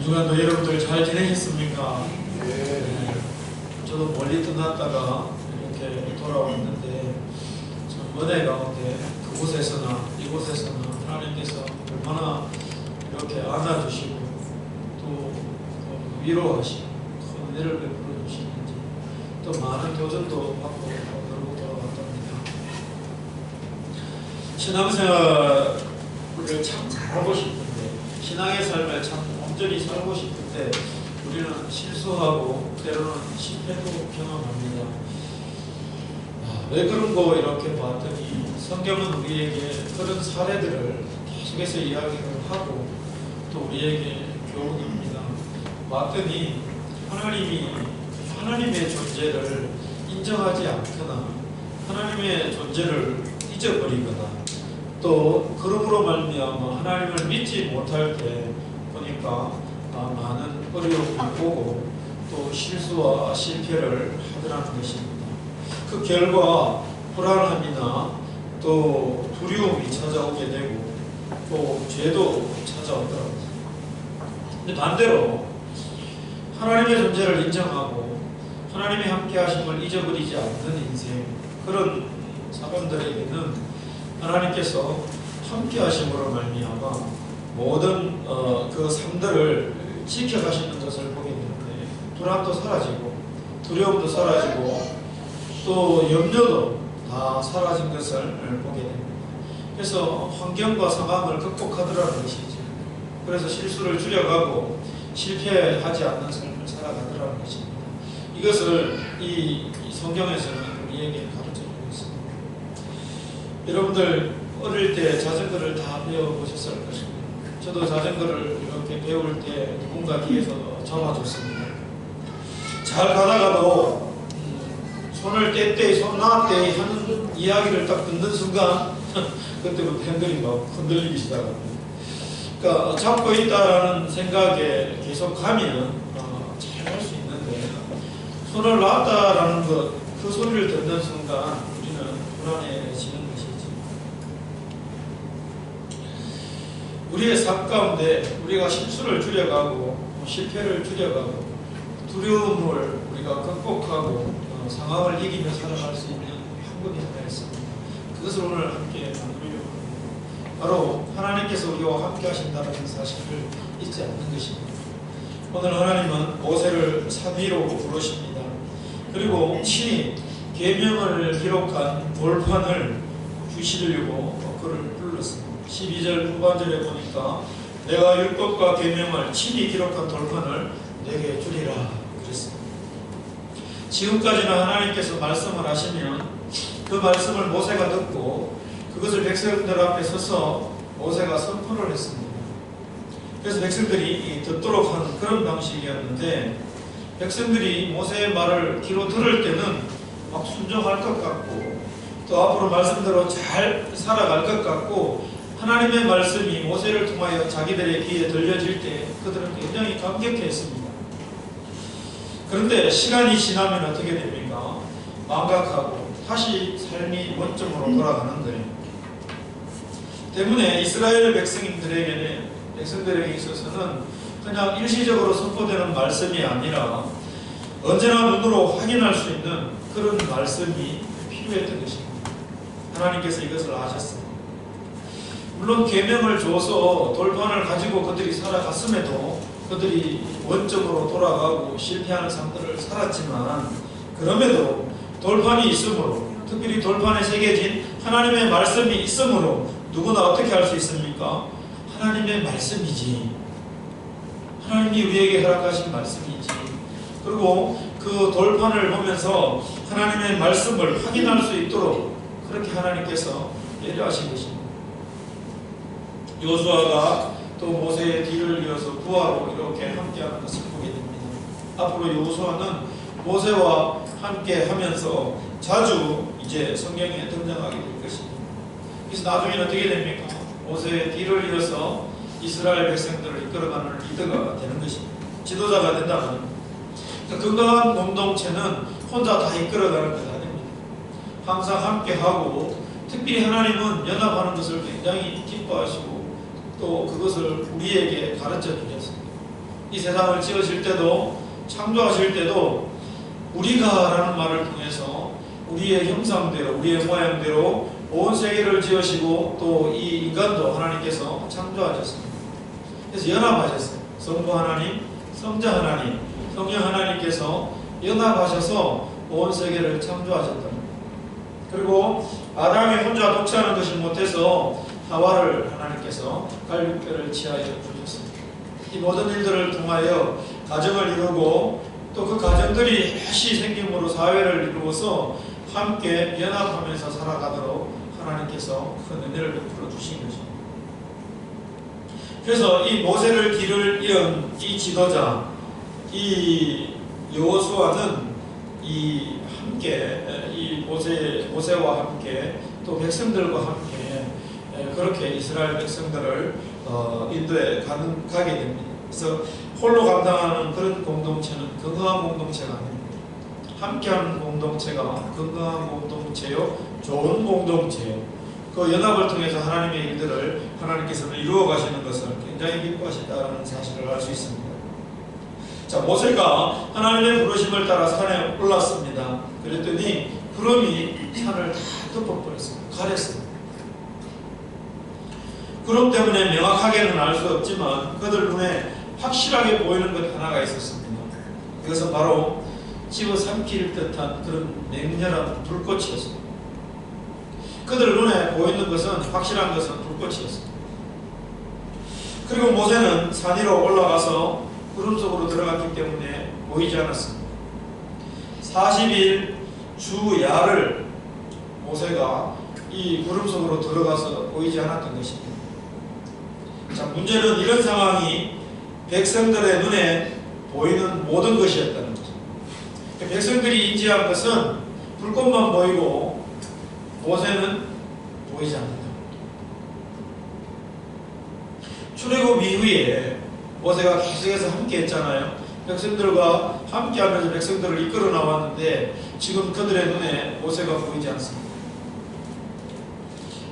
한 주간도 여러분들 잘 지내셨습니까? 네. 저도 멀리 떠났다가 이렇게 돌아왔는데 참 은혜 가운데 그곳에서나 이곳에서나 하나님께서 얼마나 이렇게 안아주시고 또그 위로하시고 큰 은혜를 베풀어 주시는지 또 많은 교전도 받고 그러고 돌아왔답니다. 신앙생활을 참 잘하고 싶은데 신앙의 삶을 참 온전히 살고 싶은데 우리는 실수하고 때로는 실패도 경험합니다. 아, 왜 그런고 이렇게 봤더니 성경은 우리에게 그런 사례들을 계속해서 이야기를 하고 또 우리에게 교훈합니다. 봤더니 하나님이 하나님의 존재를 인정하지 않거나 하나님의 존재를 잊어버리거나 또 그러므로 말미암아 하나님을 믿지 못할 때 보니까 아, 많은 어려움을 보고 또 실수와 실패를 하더라는 것입니다. 그 결과 불안함이나 또 두려움이 찾아오게 되고 또 죄도 찾아오더라고요. 근데 반대로 하나님의 존재를 인정하고 하나님의 함께 하심을 잊어버리지 않는 인생 그런 사람들에게는 하나님께서 함께 하심으로 말미암아 모든 어, 그 삶들을 지켜가시는 것을 보게 되는데 불안도 사라지고 두려움도 사라지고 또 염려도 다 사라진 것을 보게 됩니다. 그래서 환경과 상황을 극복하더라는 것이죠. 그래서 실수를 줄여가고 실패하지 않는 삶을 살아가더라는 것입니다. 이것을 이, 이 성경에서는 우리에게 가르쳐 주고 있습니다. 여러분들 어릴 때 자전거를 다 배워보셨을 것입니다. 저도 자전거를 이렇게 배울 때 누군가 뒤에서 잡아줬습니다. 잘 가다가도 음, 손을 떼떼 손 놔떼 하는 이야기를 딱 듣는 순간 그때부터 핸들이 막 흔들리기 시작합니다. 그러니까 잡고 있다라는 생각에 계속 가면 어, 잘할 수 있는데 손을 놨다라는 것, 그 소리를 듣는 순간 우리는 불안해지는 것이지. 우리의 삶 가운데 우리가 실수를 줄여가고 실패를 줄여가고 두려움을 우리가 극복하고 어, 상황을 이기며 살아갈 수 있는 방법이 하나 있습니다. 그것을 오늘 함께 나누려고 합니다. 바로 하나님께서 우리와 함께 하신다는 사실을 잊지 않는 것입니다. 오늘 하나님은 모세를 산 위로 부르십니다. 그리고 친히 계명을 기록한 돌판을 주시려고 그를 불렀습니다. 12절 후반절에 보니까 내가 율법과 계명을 친히 기록한 돌판을 내게 주리라 그랬습니다. 지금까지는 하나님께서 말씀을 하시면 그 말씀을 모세가 듣고 그것을 백성들 앞에 서서 모세가 선포를 했습니다. 그래서 백성들이 듣도록 하는 그런 방식이었는데 백성들이 모세의 말을 귀로 들을 때는 막 순종할 것 같고 또 앞으로 말씀대로 잘 살아갈 것 같고 하나님의 말씀이 모세를 통하여 자기들의 귀에 들려질 때 그들은 굉장히 감격했습니다. 그런데 시간이 지나면 어떻게 됩니까? 망각하고 다시 삶이 원점으로 돌아가는데 때문에 이스라엘 백성들에게는 백성들에게 있어서는 그냥 일시적으로 선포되는 말씀이 아니라 언제나 눈으로 확인할 수 있는 그런 말씀이 필요했던 것입니다. 하나님께서 이것을 아셨습니다. 물론 계명을 줘서 돌판을 가지고 그들이 살아갔음에도 그들이 원점으로 돌아가고 실패하는 삶들을 살았지만 그럼에도 돌판이 있으므로 특별히 돌판에 새겨진 하나님의 말씀이 있으므로 누구나 어떻게 할 수 있습니까? 하나님의 말씀이지. 하나님이 우리에게 허락하신 말씀이지. 그리고 그 돌판을 보면서 하나님의 말씀을 확인할 수 있도록 그렇게 하나님께서 배려하신 것입니다. 요수아가 또 모세의 뒤를 이어서 부하로 이렇게 함께하는 것을 보게 됩니다. 앞으로 요수아는 모세와 함께 하면서 자주 이제 성경에 등장하게 될 것입니다. 그래서 나중에는 어떻게 됩니까? 모세의 뒤를 이어서 이스라엘 백성들을 이끌어가는 리더가 되는 것입니다. 지도자가 된다면 건강한 공동체는 혼자 다 이끌어가는 것 아닙니다. 항상 함께하고 특별히 하나님은 연합하는 것을 굉장히 기뻐하시고 또 그것을 우리에게 가르쳐 주셨습니다. 이 세상을 지으실 때도 창조하실 때도 우리가라는 말을 통해서 우리의 형상대로 우리의 모양대로 온 세계를 지으시고 또 이 인간도 하나님께서 창조하셨습니다. 그래서 연합하셨어요. 성부 하나님, 성자 하나님, 성령 하나님께서 연합하셔서 온 세계를 창조하셨다. 그리고 아담이 혼자 독차하는 것이 못해서 하와를 하나님께서 갈비뼈를 치하여 주셨습니다. 이 모든 일들을 통하여 가정을 이루고 또 그 가정들이 다시 생김으로 사회를 이루어서 함께 연합하면서 살아가도록 하나님께서 큰 은혜를 베풀어 주신 것입니다. 그래서 이 모세를 길을 이은 이 지도자 이 여호수아는 이 함께 이 모세 모세와 함께 또 백성들과 함께 그렇게 이스라엘 백성들을 어, 인도에 가는 가게 됩니다. 그래서 홀로 감당하는 그런 공동체는 건강한 공동체가 아닙니다. 함께하는 공동체가 건강한 공동체요, 좋은 공동체요. 그 연합을 통해서 하나님의 일들을 하나님께서는 이루어 가시는 것을 굉장히 기뻐하신다는 사실을 알 수 있습니다. 자, 모세가 하나님의 부르심을 따라 산에 올랐습니다. 그랬더니 구름이 산을 다 덮어버렸습니다. 가렸습니다. 구름 때문에 명확하게는 알 수 없지만 그들 눈에 확실하게 보이는 것 하나가 있었습니다. 그것은 바로 집어삼킬 듯한 그런 맹렬한 불꽃이었습니다. 그들 눈에 보이는 것은 확실한 것은 불꽃이었습니다. 그리고 모세는 산 위로 올라가서 구름 속으로 들어갔기 때문에 보이지 않았습니다. 40일 주야를 모세가 이 구름 속으로 들어가서 보이지 않았던 것입니다. 자, 문제는 이런 상황이 백성들의 눈에 보이는 모든 것이었다는 거죠. 백성들이 인지한 것은 불꽃만 보이고 모세는 보이지 않는다. 출애굽 이후에 모세가 계속해서 함께 했잖아요. 백성들과 함께 하면서 백성들을 이끌어 나왔는데 지금 그들의 눈에 모세가 보이지 않습니다.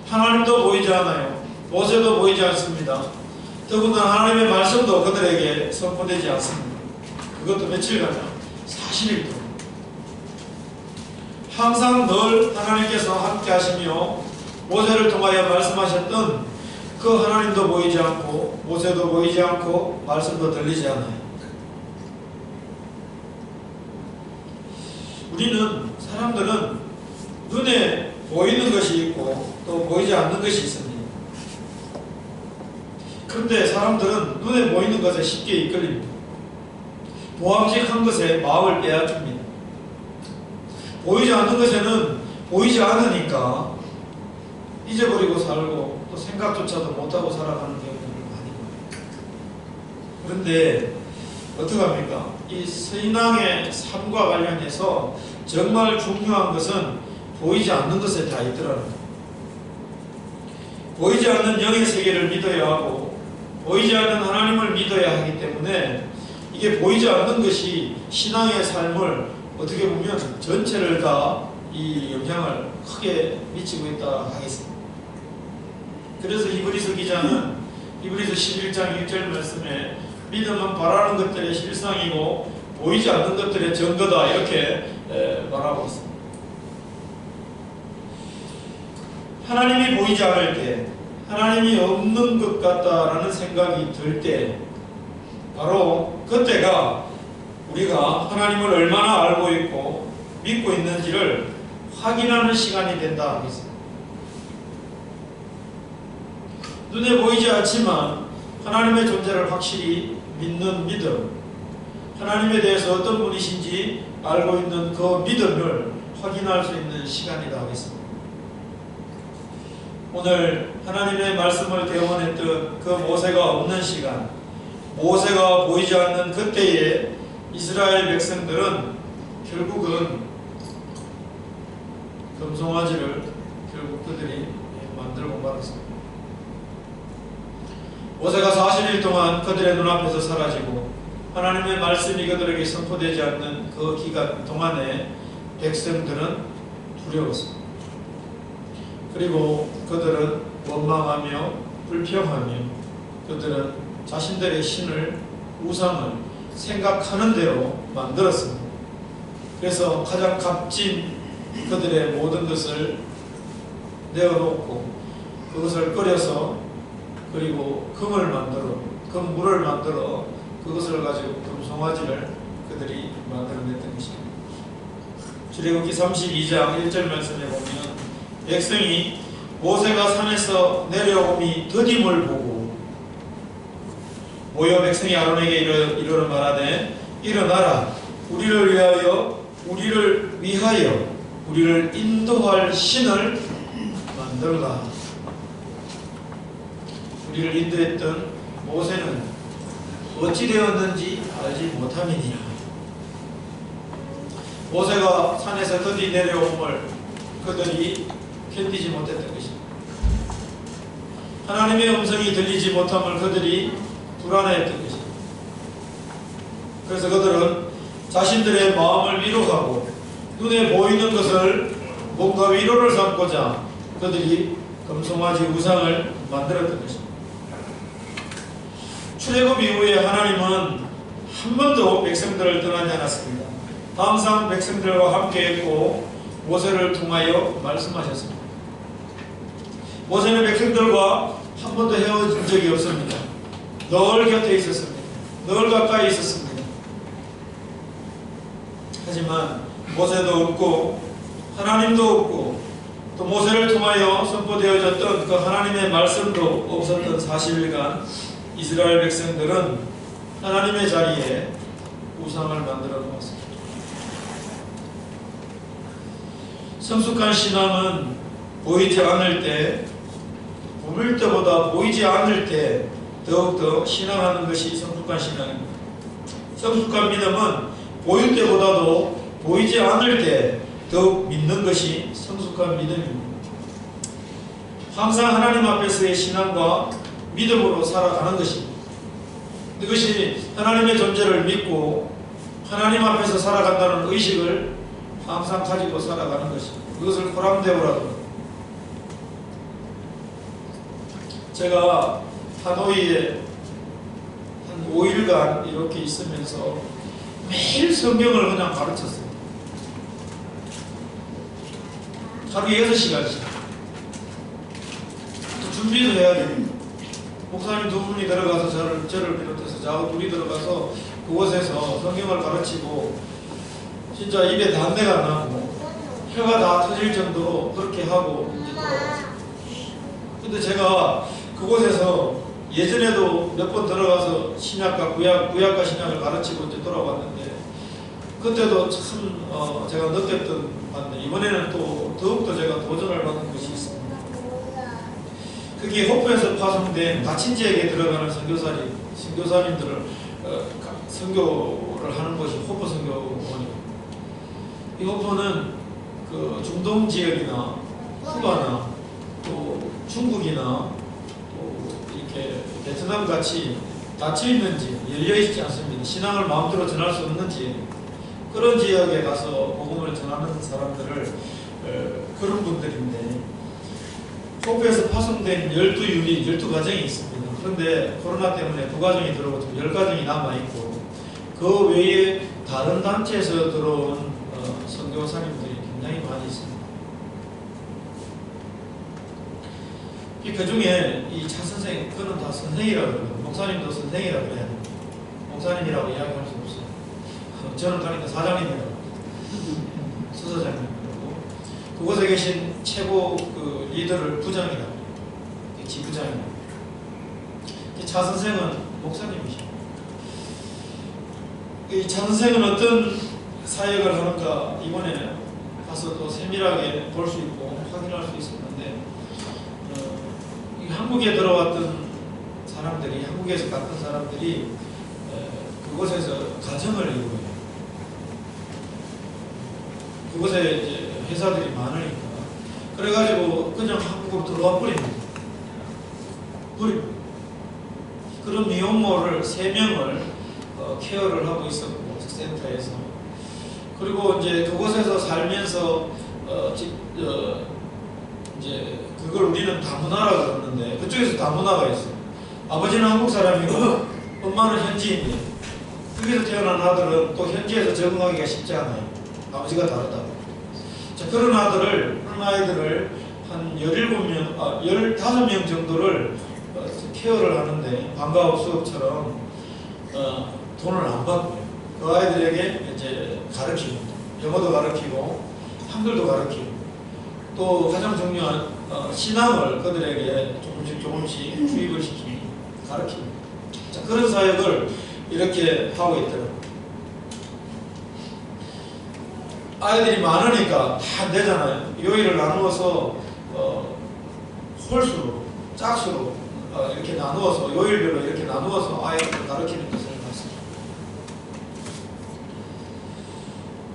하나님도 보이지 않아요. 모세도 보이지 않습니다. 더군다나 하나님의 말씀도 그들에게 선포되지 않습니다. 그것도 며칠간요? 40일 동안. 항상 늘 하나님께서 함께 하시며 모세를 통하여 말씀하셨던 그 하나님도 보이지 않고 모세도 보이지 않고 말씀도 들리지 않아요. 우리는 사람들은 눈에 보이는 것이 있고 또 보이지 않는 것이 있습니다. 그런데 사람들은 눈에 보이는 것에 쉽게 이끌립니다. 보암직한 것에 마음을 빼앗깁니다. 보이지 않는 것에는 보이지 않으니까 잊어버리고 살고 또 생각조차도 못하고 살아가는 경우를 많이 봐요. 그런데 어떡합니까? 이 신앙의 삶과 관련해서 정말 중요한 것은 보이지 않는 것에 다 있더라는 거예요. 보이지 않는 영의 세계를 믿어야 하고 보이지 않는 하나님을 믿어야 하기 때문에 이게 보이지 않는 것이 신앙의 삶을 어떻게 보면 전체를 다 이 영향을 크게 미치고 있다 하겠습니다. 그래서 히브리서 기자는 히브리서 11장 1절 말씀에 믿음은 바라는 것들의 실상이고 보이지 않는 것들의 증거다 이렇게 말하고 있습니다. 하나님이 보이지 않을 때 하나님이 없는 것 같다라는 생각이 들 때 바로 그때가 우리가 하나님을 얼마나 알고 있고 믿고 있는지를 확인하는 시간이 된다. 눈에 보이지 않지만 하나님의 존재를 확실히 믿는 믿음, 하나님에 대해서 어떤 분이신지 알고 있는 그 믿음을 확인할 수 있는 시간이다 하겠습니다. 오늘 하나님의 말씀을 대원했던 그 모세가 없는 시간, 모세가 보이지 않는 그때에 이스라엘 백성들은 결국은 금송아지를 결국 그들이 만들고 말았습니다. 모세가 40일 동안 그들의 눈앞에서 사라지고 하나님의 말씀이 그들에게 선포되지 않는 그 기간 동안에 백성들은 두려웠습니다. 그리고 그들은 원망하며 불평하며 그들은 자신들의 신을 우상을 생각하는 대로 만들었습니다. 그래서 가장 값진 그들의 모든 것을 내어놓고 그것을 끓여서 그리고 금을 만들어 금물을 만들어 그것을 가지고 금송아지를 그들이 만들어냈던 것입니다. 출애굽기 32장 1절 말씀에 보면 백성이 모세가 산에서 내려옴이 더딤을 보고 모여 백성이 아론에게 이르, 이르러 말하되 일어나라. 우리를 위하여 우리를 위하여 우리를 인도할 신을 만들라. 우리를 인도했던 모세는 어찌 되었는지 알지 못함이니라. 모세가 산에서 더디 내려옴을 그들이 견디지 못했던 것입니다. 하나님의 음성이 들리지 못함을 그들이 불안해했던 것입니다. 그래서 그들은 자신들의 마음을 위로하고 눈에 보이는 것을 뭔가 위로를 삼고자 그들이 금송아지 우상을 만들었던 것입니다. 출애굽 이후에 하나님은 한 번도 백성들을 떠나지 않았습니다. 항상 백성들과 함께했고 모세를 통하여 말씀하셨습니다. 모세는 백성들과 한 번도 헤어진 적이 없습니다. 늘 곁에 있었습니다. 늘 가까이 있었습니다. 하지만 모세도 없고 하나님도 없고 또 모세를 통하여 선포되어졌던 그 하나님의 말씀도 없었던 40일간 이스라엘 백성들은 하나님의 자리에 우상을 만들어 놓았습니다. 성숙한 신앙은 보이지 않을 때, 보일 때보다 보이지 않을 때 더욱더 신앙하는 것이 성숙한 신앙입니다. 성숙한 믿음은 보일 때보다도 보이지 않을 때 더욱 믿는 것이 성숙한 믿음입니다. 항상 하나님 앞에서의 신앙과 믿음으로 살아가는 것입니다. 이것이 하나님의 존재를 믿고 하나님 앞에서 살아간다는 의식을 항상 가지고 살아가는 것입니다. 그것을 호람대오라고 제가 하노이에 한 5일간 이렇게 있으면서 매일 성경을 그냥 가르쳤어요. 하루에 6시간씩. 또 준비도 해야 됩니다. 목사님 두 분이 들어가서 저를, 저를 비롯해서 저하고 둘이 들어가서 그곳에서 성경을 가르치고 진짜 입에 담배가 나고 혀가 다 터질 정도로 그렇게 하고 이제 돌아왔어요. 근데 제가 그곳에서 예전에도 몇 번 들어가서 신약과 구약, 구약과 신약을 가르치고 이제 돌아왔는데 그때도 참 어, 제가 느꼈던 반대 이번에는 또 더욱더 제가 도전을 받은 것이 있습니다. 그게 호프에서 파송된 다친 지역에 들어가는 선교사님, 선교사님들을 어, 선교를 하는 것이 호프 선교원입니다. 이 호프는 그 중동 지역이나 쿠바나 또 중국이나 또 이렇게 베트남 같이 닫혀 있는 지역, 열려 있지 않습니다. 신앙을 마음대로 전할 수 없는 지역. 그런 지역에 가서 복음을 전하는 사람들을 어, 그런 분들인데 호프에서 파송된 12유닛, 12가정이 있습니다. 그런데 코로나 때문에 두 가정이 들어오고 지금 10가정이 남아있고 그 외에 다른 단체에서 들어온 어, 선교사님들이 굉장히 많이 있습니다. 이 그 중에 이 차 선생, 그는 다 선생이라고 그러거든요. 목사님도 선생이라고 됩니다. 목사님이라고 이야기할 수 없어요. 저는 가니까 사장님이라고. 수사장님이라고. 그곳에 계신 최고 그 리더를 부장이라고. 지부장이라고. 차 선생은 목사님이죠. 이차 선생은 어떤 사역을 하는가 이번에 가서 또 세밀하게 볼 수 있고 확인할 수이 한국에 들어왔던 사람들이 한국에서 갔던 사람들이 에, 그곳에서 가정을 이루어요. 그곳에 이제 회사들이 많으니까 그래가지고 그냥 한국으로 들어와 버립니다. 버립니다. 그런 미혼모를 세 명을 어, 케어를 하고 있었고 센터에서 그리고 이제 그곳에서 살면서 어, 지, 어, 이제 그걸 우리는 다문화라고 그러는데 그쪽에서 다문화가 있어요. 아버지는 한국 사람이고 엄마는 현지인이에요. 거기서 태어난 아들은 또 현지에서 적응하기가 쉽지 않아요. 아버지가 다르다고. 자, 그런 아들을, 그런 아이들을 한 17명, 아, 15명 정도를 어, 케어를 하는데, 방과후 수업처럼 어, 돈을 안 받고요. 그 아이들에게 이제 가르치고, 영어도 가르치고, 한글도 가르치고, 또 가장 중요한 어, 신앙을 그들에게 조금씩 조금씩 주입을 시키고, 가르치고. 자, 그런 사역을 이렇게 하고 있더라고요. 아이들이 많으니까 다안 되잖아요. 요일을 나누어서 어, 홀수로, 짝수로 어, 이렇게 나누어서 요일별로 이렇게 나누어서 아이들을 가르치는 것을 봤습니다.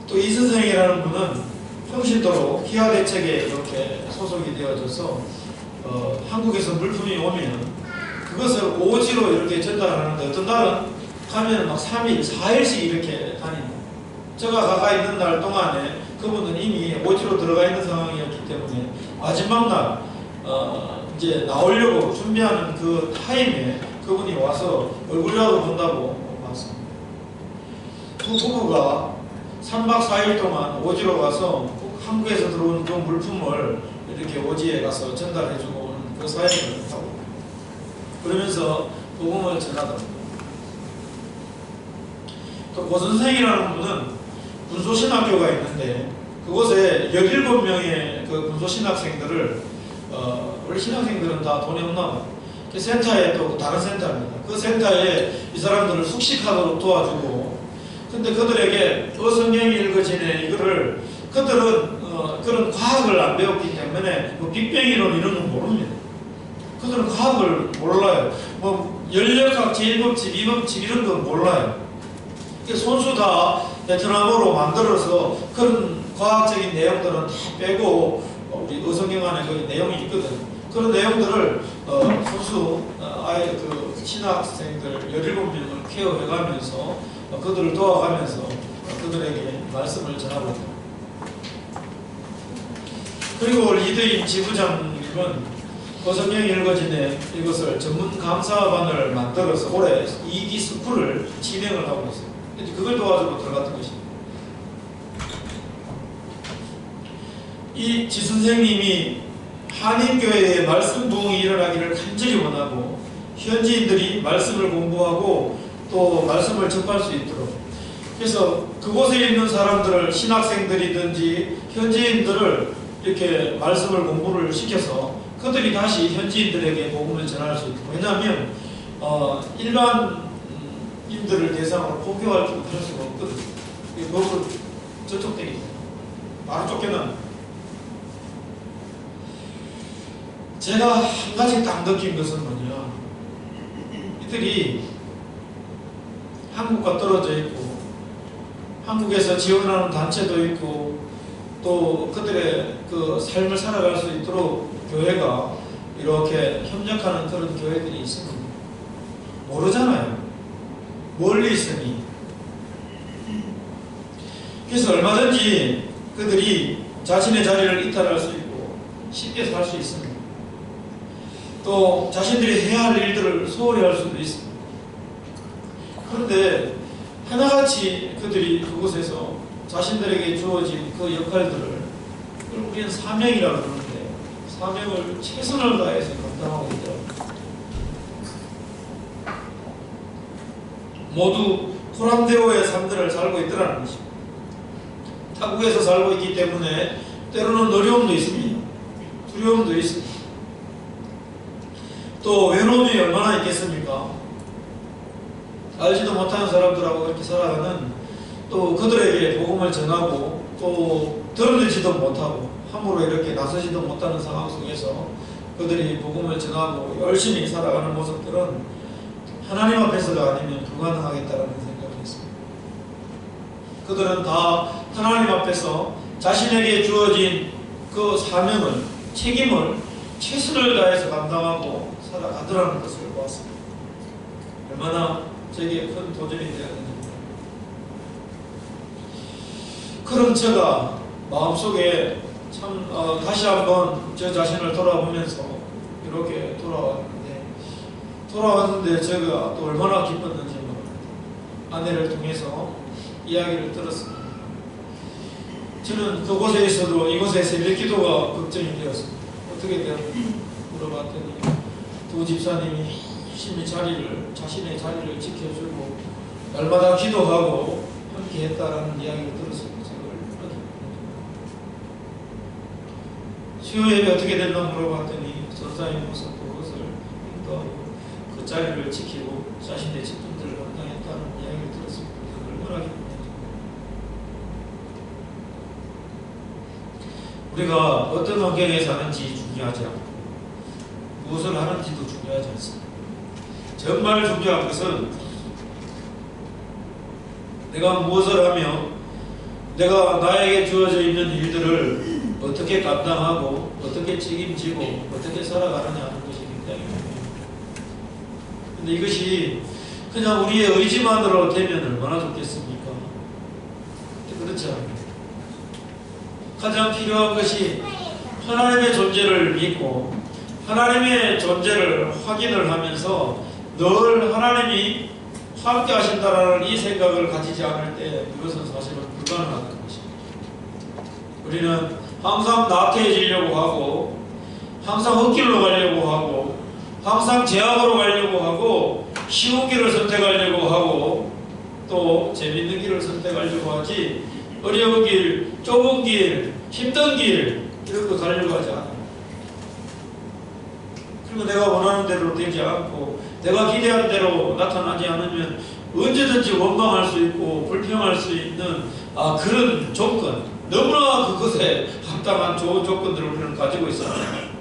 또 이 선생이라는 분은 평신도로 기아 대책에 이렇게 소속이 되어져서 어, 한국에서 물품이 오면 그것을 오지로 이렇게 전달하는데 어떤 날은 가면 막 3일, 4일씩 이렇게 다닙니다. 제가 가가 있는 날 동안에 그분은 이미 오지로 들어가 있는 상황이었기 때문에 마지막 날 어, 이제 나오려고 준비하는 그 타임에 그분이 와서 얼굴이라도 본다고 봤습니다. 두 부부가 3박 4일 동안 오지로 가서 한국에서 들어온 그 물품을 이렇게 오지에 가서 전달해주고 오는 그 사역을 하고 그러면서 복음을 전하더라고요. 또 고선생이라는 분은 군소신학교가 있는데 그곳에 17명의 그 군소신학생들을 어, 원래 신학생들은 다 돈이 없나. 그 센터에 또 다른 센터입니다. 그 센터에 이 사람들을 숙식하도록 도와주고 근데 그들에게 어성경이 읽어지네 이거를 그들은 어, 그런 과학을 안 배웠기 때문에 뭐 빅뱅 이론 이런 건 모릅니다. 그들은 과학을 몰라요. 뭐 연력학, 제1법칙, 2법칙 이런 건 몰라요. 그 손수 다 베트남어로 만들어서 그런 과학적인 내용들은 다 빼고 어, 우리 의성경 안에 그 내용이 있거든. 그런 내용들을 어, 손수 어, 아이 그 신학생들 17명을 케어해가면서 어, 그들을 도와가면서 어, 그들에게 말씀을 전하고 있다. 그리고 리드인 지부장님은 고성경 읽어진에 이것을 전문 감사반을 만들어서 올해 2기 스쿨을 진행을 하고 있어요. 그걸 도와주고 들어갔던 것입니다. 이 지 선생님이 한인교회의 말씀 부흥이 일어나기를 간절히 원하고 현지인들이 말씀을 공부하고 또 말씀을 접할 수 있도록 그래서 그곳에 있는 사람들을 신학생들이든지 현지인들을 이렇게 말씀을 공부를 시켜서 그들이 다시 현지인들에게 복음을 전할 수 있고 왜냐하면 어, 일반인들을 대상으로 포교할 줄할 수가 없거든요. 그걸 저쪽 되기 바로 쫓겨난 제가 한 가지 딱 느낀 것은 뭐냐. 이들이 한국과 떨어져 있고 한국에서 지원하는 단체도 있고 또 그들의 그 삶을 살아갈 수 있도록 교회가 이렇게 협력하는 그런 교회들이 있습니다. 모르잖아요. 멀리 있으니. 그래서 얼마든지 그들이 자신의 자리를 이탈할 수 있고 쉽게 살 수 있습니다. 또 자신들이 해야 할 일들을 소홀히 할 수도 있습니다. 그런데 하나같이 그들이 그곳에서 자신들에게 주어진 그 역할들을 우리는 사명이라고 그러는데 사명을 최선을 다해서 감당하고 있더라고요. 모두 코란데오의 삶들을 살고 있더라는 것입니다. 타국에서 살고 있기 때문에 때로는 어려움도 있습니다. 두려움도 있습니다. 또 외로움이 얼마나 있겠습니까? 알지도 못하는 사람들하고 이렇게 살아가는 또 그들에게 복음을 전하고 또 들을지도 못하고 함부로 이렇게 나서지도 못하는 상황 속에서 그들이 복음을 전하고 열심히 살아가는 모습들은 하나님 앞에서가 아니면 불가능하겠다는 생각을 했습니다. 그들은 다 하나님 앞에서 자신에게 주어진 그 사명을 책임을 최선을 다해서 감당하고 살아가더라는 것을 보았습니다. 얼마나 제게 큰 도전이 되었는지 그런 제가 마음속에 참 어, 다시 한번 저 자신을 돌아보면서 이렇게 돌아왔는데 돌아왔는데 제가 또 얼마나 기뻤는지 모릅니다. 아내를 통해서 이야기를 들었습니다. 저는 그곳에 있어도 이곳에 새벽 기도가 걱정이 되었습니다. 어떻게 되었는지 물어봤더니 두 집사님이 열심히 자리를 자신의 자리를 지켜주고 날마다 기도하고 함께 했다라는 이야기를 들었습니다. 제가 얼마나 기뻤는지. 수요 예배 어떻게 됐나 물어봤더니 전사님 모습 그것을 인도하고 그 자리를 지키고 자신의 직분들을 감당했다는 이야기를 들었습니다. 얼마나 기뻤는지. 우리가 어떤 환경에 사는지 중요하지 않고 무엇을 하는지도 중요하지 않습니다. 정말 중요한 것은 내가 무엇을 하며 내가 나에게 주어져 있는 일들을 어떻게 감당하고 어떻게 책임지고 어떻게 살아가느냐 하는 것이 굉장히. 근데 이것이 그냥 우리의 의지만으로 되면 얼마나 좋겠습니까? 그렇지 않아요. 가장 필요한 것이 하나님의 존재를 믿고 하나님의 존재를 확인을 하면서 늘 하나님이 함께 하신다라는 이 생각을 가지지 않을 때 이것은 사실은 불가능한 것입니다. 우리는 항상 나태해지려고 하고 항상 헛길로 가려고 하고 항상 제약으로 가려고 하고 쉬운 길을 선택하려고 하고 또 재밌는 길을 선택하려고 하지 어려운 길, 좁은 길, 힘든 길 이런 거 가려고 하지 않아요. 그리고 내가 원하는 대로 되지 않고 내가 기대한 대로 나타나지 않으면 언제든지 원망할 수 있고 불평할 수 있는 아, 그런 조건 너무나 그것에 합당한 좋은 조건들을 우리는 가지고.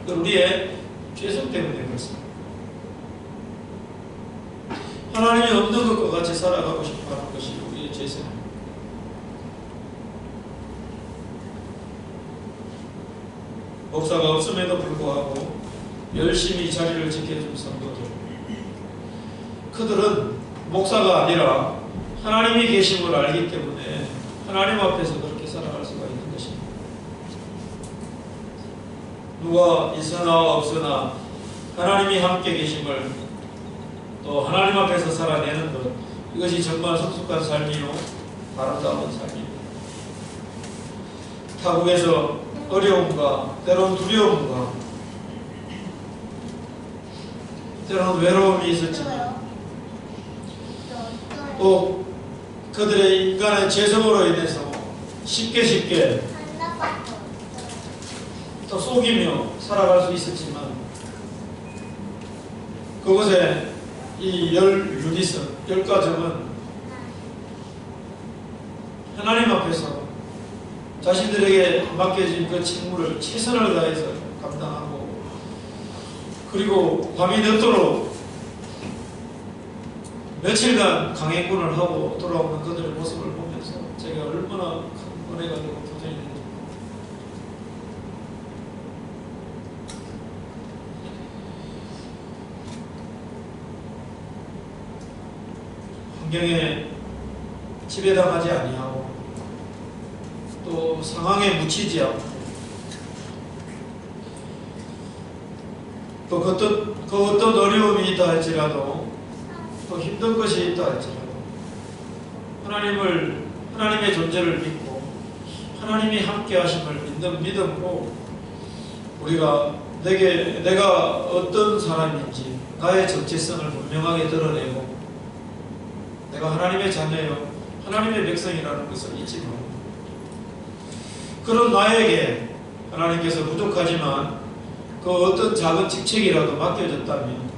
그 우리의 죄성 때문에 그렇습니다. 하나님이 없는 것과 같이 살아가고 싶어하는 것이 우리의 죄성입니다. 목사가 없음에도 불구하고 열심히 자리를 지켜준 성도들 그들은 목사가 아니라 하나님이 계심을 알기 때문에 하나님 앞에서 그렇게 살아갈 수가 있는 것입니다. 누가 있으나 없으나 하나님이 함께 계심을 또 하나님 앞에서 살아내는 것 이것이 정말 성숙한 삶이요 아름다운 삶입니다. 타국에서 어려움과 때론 두려움과 때론 외로움이 있었지만 또 그들의 인간의 죄성으로 인해서 쉽게 쉽게 또 속이며 살아갈 수 있었지만 그곳에 이 열 유니선, 열 가정은 하나님 앞에서 자신들에게 맡겨진 그 책무를 최선을 다해서 감당하고 그리고 밤이 늦도록 며칠간 강행군을 하고 돌아오는 그들의 모습을 보면서 제가 얼마나 큰 은혜가 되고 도전이 되는지 환경에 지배당하지 아니하고 또 상황에 묻히지 않고 또 그 어떤, 그 어떤 어려움이 있다 할지라도 또 힘든 것이 있다 할지라도 하나님을 하나님의 존재를 믿고 하나님이 함께 하심을 믿는 믿음으로 우리가 내게 내가 어떤 사람인지 나의 정체성을 분명하게 드러내고 내가 하나님의 자녀요 하나님의 백성이라는 것을 잊지 말고 그런 나에게 하나님께서 부족하지만 그 어떤 작은 직책이라도 맡겨졌다면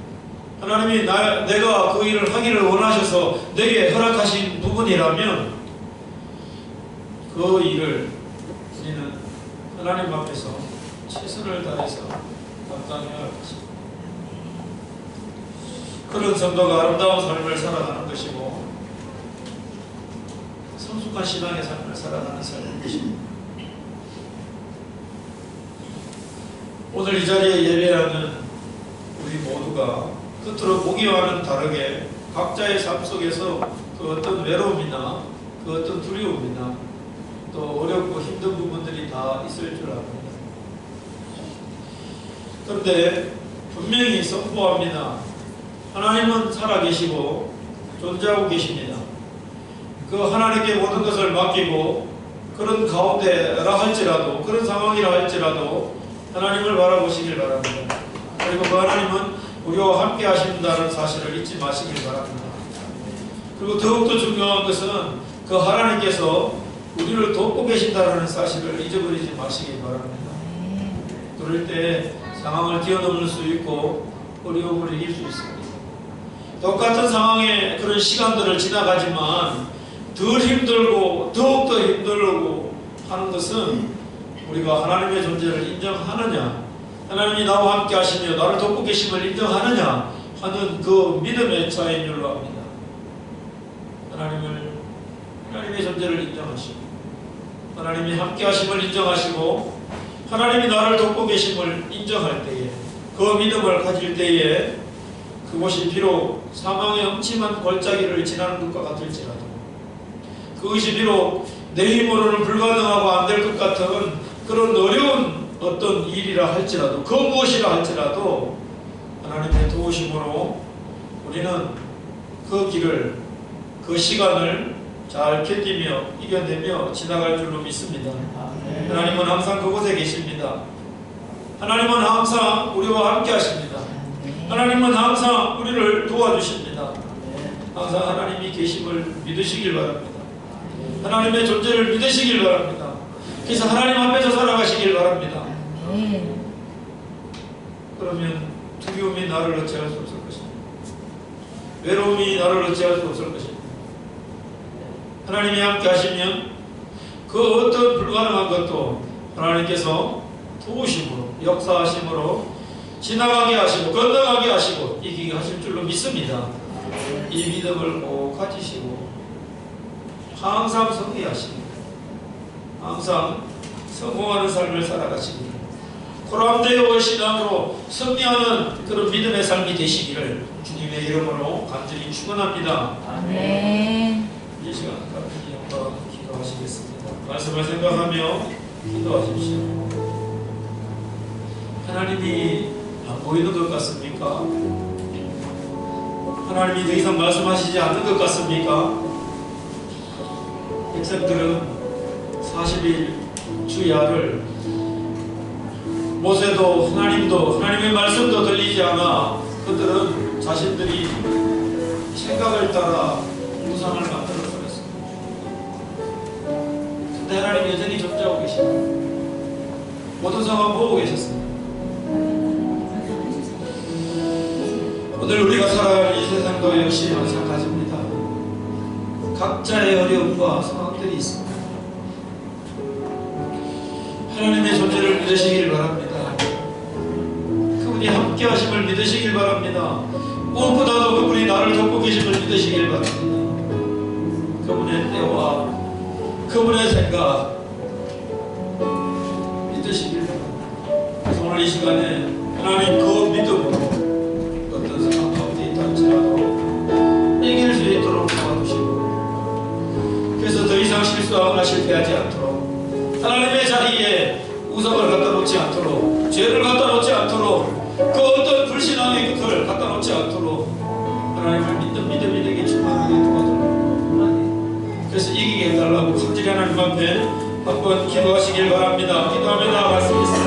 하나님이 나, 내가 그 일을 하기를 원하셔서 내게 허락하신 부분이라면 그 일을 우리는 하나님 앞에서 최선을 다해서 감당해야 할 것입니다. 그런 성도가 아름다운 삶을 살아가는 것이고 성숙한 신앙의 삶을 살아가는 삶인 것입니다. 오늘 이 자리에 예배하는 우리 모두가 겉으로 보기와는 다르게 각자의 삶 속에서 그 어떤 외로움이나 그 어떤 두려움이나 또 어렵고 힘든 부분들이 다 있을 줄 압니다. 그런데 분명히 선포합니다. 하나님은 살아계시고 존재하고 계십니다. 그 하나님께 모든 것을 맡기고 그런 가운데라 할지라도 그런 상황이라 할지라도 하나님을 바라보시길 바랍니다. 그리고 그 하나님은 우리와 함께 하신다는 사실을 잊지 마시길 바랍니다. 그리고 더욱더 중요한 것은 그 하나님께서 우리를 돕고 계신다는 사실을 잊어버리지 마시길 바랍니다. 그럴 때 상황을 뛰어넘을 수 있고 어려움을 이길 수 있습니다. 똑같은 상황에 그런 시간들을 지나가지만 덜 힘들고 더욱더 힘들고 하는 것은 우리가 하나님의 존재를 인정하느냐 하나님이 나와 함께 하시며 나를 돕고 계심을 인정하느냐 하는 그 믿음의 차이인 줄로 압니다. 하나님을 하나님의 존재를 인정하시고 하나님이 함께 하심을 인정하시고 하나님이 나를 돕고 계심을 인정할 때에 그 믿음을 가질 때에 그곳이 비록 사망의 엄침한 골짜기를 지나는 것과 같을지라도 그것이 비록 내 힘으로는 불가능하고 안 될 것 같은 그런 어려운 어떤 일이라 할지라도 그 무엇이라 할지라도 하나님의 도우심으로 우리는 그 길을 그 시간을 잘 견디며 이겨내며 지나갈 줄로 믿습니다. 하나님은 항상 그곳에 계십니다. 하나님은 항상 우리와 함께 하십니다. 하나님은 항상 우리를 도와주십니다. 항상 하나님이 계심을 믿으시길 바랍니다. 하나님의 존재를 믿으시길 바랍니다. 그래서 하나님 앞에서 살아가시길 바랍니다. 그러면 두려움이 나를 어찌할 수 없을 것입니다. 외로움이 나를 어찌할 수 없을 것입니다. 하나님이 함께 하시면 그 어떤 불가능한 것도 하나님께서 도우심으로 역사하심으로 지나가게 하시고 건너가게 하시고 이기게 하실 줄로 믿습니다. 이 믿음을 꼭 가지시고 항상 성리하시고 항상 성공하는 삶을 살아가시기 보람되어 신앙으로 승리하는 그런 믿음의 삶이 되시기를 주님의 이름으로 간절히 축원합니다. 아멘. 이 시간 같은 영광 기도하시겠습니다. 말씀을 생각하며 기도하십시오. 하나님이 안 보이는 것 같습니까? 하나님이 더 이상 말씀하시지 않는 것 같습니까? 백성들은 40일 주야를 모세도 하나님도 하나님의 말씀도 들리지 않아 그들은 자신들이 생각을 따라 우상을 만들어 버렸습니다. 근데 하나님 여전히 존재하고 계십니다. 모든 상황 보고 계셨습니다. 오늘 우리가 살아가는 이 세상도 역시 마찬가지입니다. 각자의 어려움과 상황들이 있습니다. 하나님의 존재를 믿으시길 바랍니다. 그분이 함께 하심을 믿으시길 바랍니다. 무엇보다도 그분이 나를 돕고 계심을 믿으시길 바랍니다. 그분의 때와 그분의 생각 믿으시길 바랍니다. 오늘 이 시간에 하나님 그 수하거나 실패하지 않도록 하나님의 자리에 우상을 갖다 놓지 않도록 죄를 갖다 놓지 않도록 그 어떤 불신앙의 것을 갖다 놓지 않도록 하나님을 믿는 믿음이 되게 충만하게 도와주는 그래서 이기게 해달라고 간절히 하나님 앞에 한번 기도하시길 바랍니다. 기도하며 나아갔습니다